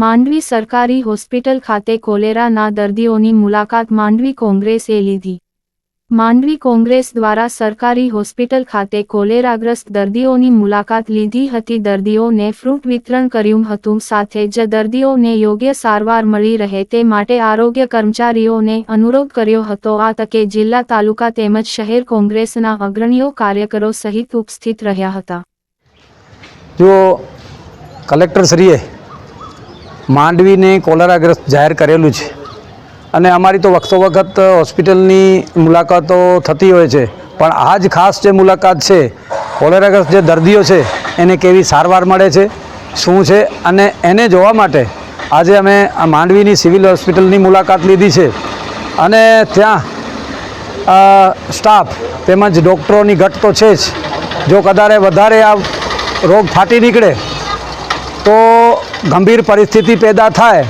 માંડવી સરકારી હોસ્પિટલ ખાતે કોલેરાના દર્દીઓની મુલાકાત માંડવી કોંગ્રેસે લીધી. માંડવી કોંગ્રેસ દ્વારા સરકારી હોસ્પિટલ ખાતે કોલેરાગ્રસ્ત દર્દીઓની મુલાકાત લીધી હતી. દર્દીઓને ફ્રૂટ વિતરણ કર્યું હતું. સાથે જ દર્દીઓને યોગ્ય સારવાર મળી રહે તે માટે આરોગ્ય કર્મચારીઓને અનુરોધ કર્યો હતો. આ તકે જિલ્લા તાલુકા તેમજ શહેર કોંગ્રેસના અગ્રણીઓ કાર્યકરો સહિત ઉપસ્થિત રહ્યા હતા. જો કલેક્ટરશ્રીએ માંડવીને કોલેરાગ્રસ્ત જાહેર કરેલું છે. અને અમારી તો વખતો વખત હોસ્પિટલની મુલાકાતો થતી હોય છે. પણ આજ ખાસ જે મુલાકાત છે, કોલેરાગ્રસ્ત જે દર્દીઓ છે, એને કેવી સારવાર મળે છે, શું છે, અને એને જોવા માટે આજે અમે આ માંડવીની સિવિલ હોસ્પિટલની મુલાકાત લીધી છે. અને ત્યાં સ્ટાફ તેમજ ડૉક્ટરોની ઘટ તો છે જ. જો કદાચ વધારે આ રોગ ફાટી નીકળે તો ગંભીર પરિસ્થિતિ પેદા થાય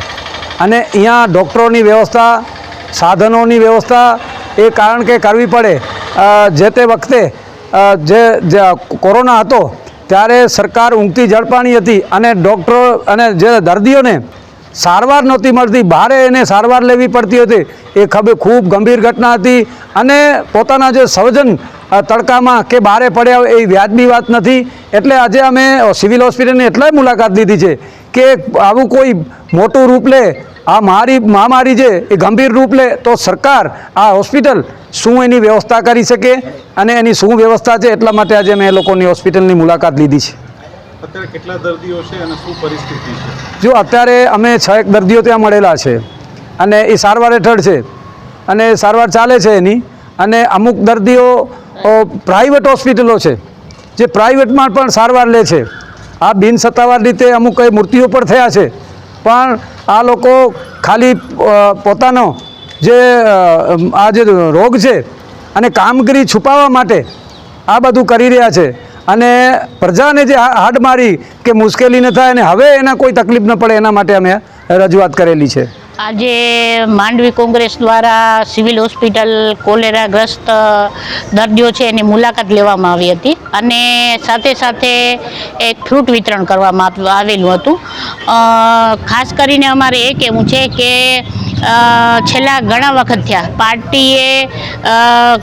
અને અહીંયા ડૉક્ટરોની વ્યવસ્થા સાધનોની વ્યવસ્થા એ કારણ કે કરવી પડે. જે તે વખતે જે કોરોના હતો ત્યારે સરકાર ઊંઘતી ઝડપાણી હતી અને ડૉક્ટરો અને જે દર્દીઓને સારવાર નહોતી મળતી ભારે એને સારવાર લેવી પડતી હતી. એ ખબર ખૂબ ગંભીર ઘટના હતી અને પોતાના જે સ્વજન અ, તડકામાં કે બહારે પડ્યા એ વ્યાજબી વાત નથી. એટલે આજે અમે સિવિલ હોસ્પિટલની એટલાય મુલાકાત લીધી છે કે આવું કોઈ મોટું રૂપ લે આ મારી મહામારી છે એ ગંભીર રૂપ લે તો સરકાર આ હોસ્પિટલ શું એની વ્યવસ્થા કરી શકે અને એની શું વ્યવસ્થા છે એટલા માટે આજે અમે એ લોકોની હોસ્પિટલની મુલાકાત લીધી છે. અત્યારે કેટલા દર્દીઓ છે અને શું પરિસ્થિતિ છે? જો અત્યારે અમે છ એક દર્દીઓ ત્યાં મળેલા છે અને એ સારવાર હેઠળ છે અને સારવાર ચાલે છે એની અને અમુક દર્દીઓ પ્રાઇવેટ હોસ્પિટલો છે. જે પ્રાઇવેટમાં પણ સારવાર લે છે. આ બિન સત્તાવાર રીતે અમુક કઈ મૂર્તિઓ પણ થયા છે. પણ આ લોકો ખાલી પોતાનો જે આ જે રોગ છે અને કામગીરી છુપાવવા માટે આ બધું કરી રહ્યા છે. અને પ્રજાને જે હાડ મારી કે મુશ્કેલી ન થાય અને હવે એના કોઈ તકલીફ ન પડે એના માટે અમે રજૂઆત કરેલી છે. આજે માંડવી કોંગ્રેસ દ્વારા સિવિલ હોસ્પિટલ કોલેરાગ્રસ્ત દર્દીઓ છે એની મુલાકાત લેવામાં આવી હતી અને સાથે સાથે એક ફ્રૂટ વિતરણ કરવામાં આવેલું હતું. ખાસ કરીને અમારે એ કહેવું છે કે છેલ્લા ઘણા વખત થયા. પાર્ટીએ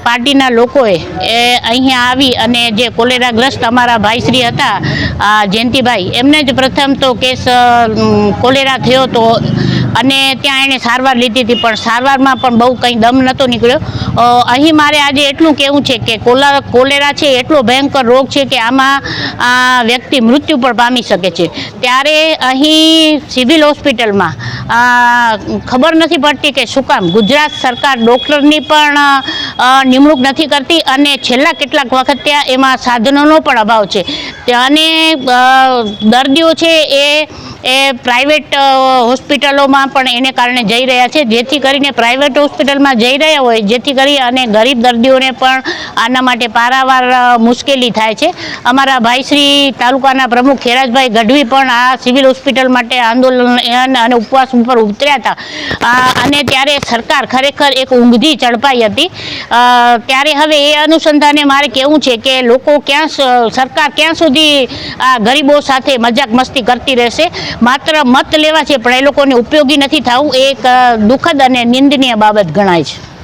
પાર્ટીના લોકોએ એ અહીંયા આવી અને જે કોલેરાગ્રસ્ત અમારા ભાઈશ્રી હતા જયંતિભાઈ, એમને જ પ્રથમ તો કેસ કોલેરા થયો તો અને ત્યાં એણે સારવાર લીધી હતી, પણ સારવારમાં પણ બહુ કંઈ દમ નહોતો નીકળ્યો. અહીં મારે આજે એટલું કહેવું છે કે કોલા, કોલેરા છે, એટલો ભયંકર રોગ છે કે આમાં આ વ્યક્તિ મૃત્યુ પણ પામી શકે છે. ત્યારે અહીં સિવિલ હોસ્પિટલમાં ખબર નથી પડતી કે શું કામ? ગુજરાત સરકાર ડૉક્ટરની પણ નિમણૂક નથી કરતી અને છેલ્લા કેટલાક વખત ત્યાં એમાં સાધનોનો પણ અભાવ છે. અને દર્દીઓ છે એ એ પ્રાઇવેટ હોસ્પિટલોમાં પણ એને કારણે જઈ રહ્યા છે. જેથી કરીને પ્રાઇવેટ હોસ્પિટલમાં જઈ રહ્યા હોય, જેથી કરી અને ગરીબ દર્દીઓને પણ આના માટે પારાવાર મુશ્કેલી થાય છે. અમારા ભાઈશ્રી તાલુકાના પ્રમુખ ખેરાજભાઈ ગઢવી પણ આ સિવિલ હોસ્પિટલ માટે આંદોલન અને ઉપવાસ ઉપર ઉતર્યા હતા. અને ત્યારે સરકાર ખરેખર એક ઊંઘથી ચડપાઈ હતી. ત્યારે હવે એ અનુસંધાને મારે કહેવું છે કે લોકો ક્યાં સરકાર ક્યાં સુધી આ ગરીબો સાથે મજાક મસ્તી કરતી રહેશે? માત્ર મત લેવા છે, પણ એ લોકોને ઉપયોગી નથી થવું. એ એક દુઃખદ અને નિંદનીય બાબત ગણાય છે.